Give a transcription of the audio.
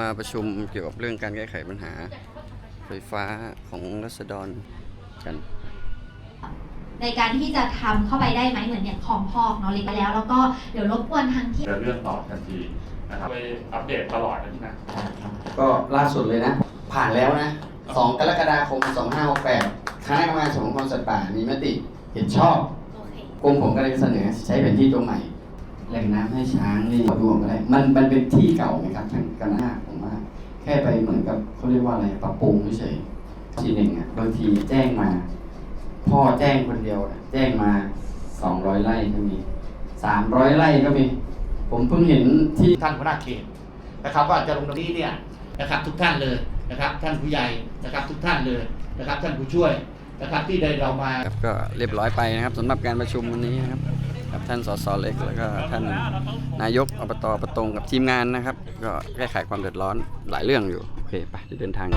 มาประชุมเกี่ยวกับเรื่องการแก้ไขปัญหาไฟฟ้าของรัษฎรกัน ในการที่จะทำเข้าไปได้ไหมเหมือนอย่างคลองพอกเนาะเล็กไปแล้ว แล้วก็เดี๋ยวรบกวนทางที่จะเลื่อนต่อทันทีนะครับไปอัปเดตตลอดนะพี่นะ ก็ล่าสุดเลยนะ ผ่านแล้วนะ 2 กรกฎาคม 2568คณะกรรมการสมรภูมิสัตว์ป่ามีมติเห็นชอบโอเคกรมผมก็เลยเสนอใช้แผนที่ตัวใหม่ แหล่งน้ำให้ช้างนี่ดูผมก็ได้มันมันเป็นที่เก่าไหมครับทาง กันหน้าผมว่าแค่ไปเหมือนกับเขาเรียกว่าอะไรปรับปรุงเฉยทีหนึ่งอะบางทีแจ้งมา พ่อแจ้งคนเดียวแจ้งมาสองร้อยไร่ก็มีสามร้อยไร่ก็มี ผมเพิ่งเห็นที่ท่านหัวหน้าเขตนะครับ ว่าจะลงตรงนี้เนี่ยนะครับ ทุกท่านเลยนะครับ ท่านผู้ใหญ่นะครับ ทุกท่านเลยนะครับ ท่านผู้ช่วยนะครับที่ได้เรามา ก็เรียบร้อยไปนะครับสำหรับการประชุมวันนี้นะครับ กับท่านสสเล็กแล้วก็ท่านนายกอบตประตงกับทีมงานนะครับ ก็แก้ไขความเดือดร้อนหลายเรื่องอยู่ โอเคไปเดินทาง